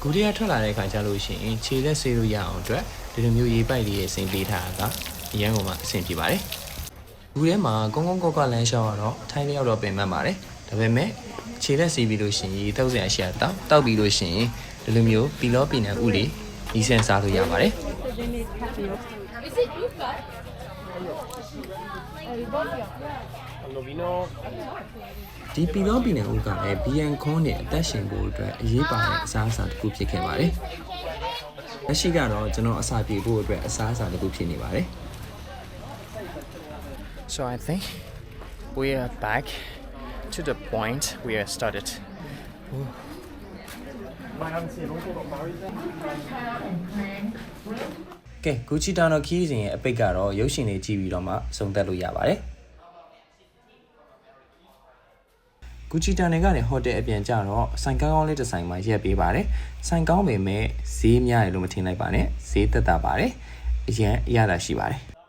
ဂူရီးယားထွက်လာတဲ့အခါကျလို့ရှိရင်ခြေလက်ဆေးလို့ရအောင်အတွက်ဒီလိုမျိုးရေပိုက်လေးရဲ့အစိမ်ပေးထားတာကအရန်ကုန်မှအဆင်ပြေပါတယ်ဂူထဲမှာကုန်းကုန်းကော့ကော့လမ်းလျှောက်ရတော့ထိုင်းလျောက်တော့ပင်မှတ်ပါတယ်ဒါပေမဲ့ခြေလက်စီးပြီးလို့ရှိရင်ရေတောက်စရာရှိတာတောက်တောက်ပြီးလို့ရှိရင်ဒီလိုမျိုးပီလောပီနံဥလေးဒီဆန်စားလို့ရပါတယ် ဒီပီလောပီနယ်ဦးကလည်းဘီယန်ခွန်နဲ့အသက်ရှင်ဖို့အတွက်အရေးပါတဲ့အစားအစာတစ်ခုဖြစ်ခဲ့ပါတယ်။လက်ရှိကတော့ကျွန်တော်အစာပြေဖို့အတွက်အစားအစာတစ်ခုဖြစ်နေပါတယ် So I think we are back to the point we are started. ။ကဲဂူချီတာနိုခီးစဉ်ရဲ့အပိတ်ကတော့ရုပ်ရှင်တွေကြည့်ပြီးတော့မှစုံသက်လို့ရပါတယ်။ ဂူချီတာနယ်ကနေဟိုတယ်အပြန်ကြတော့ဆိုင်ကောင်းကောင်းလေးတစ်ဆိုင်မှာရက်ပေးပါတယ်။ဆိုင်ကောင်းပေမဲ့ဈေးများတယ်လို့မထင်လိုက်ပါနဲ့။ဈေးသက်သာပါတယ်။အရင်အရသာရှိပါတယ်။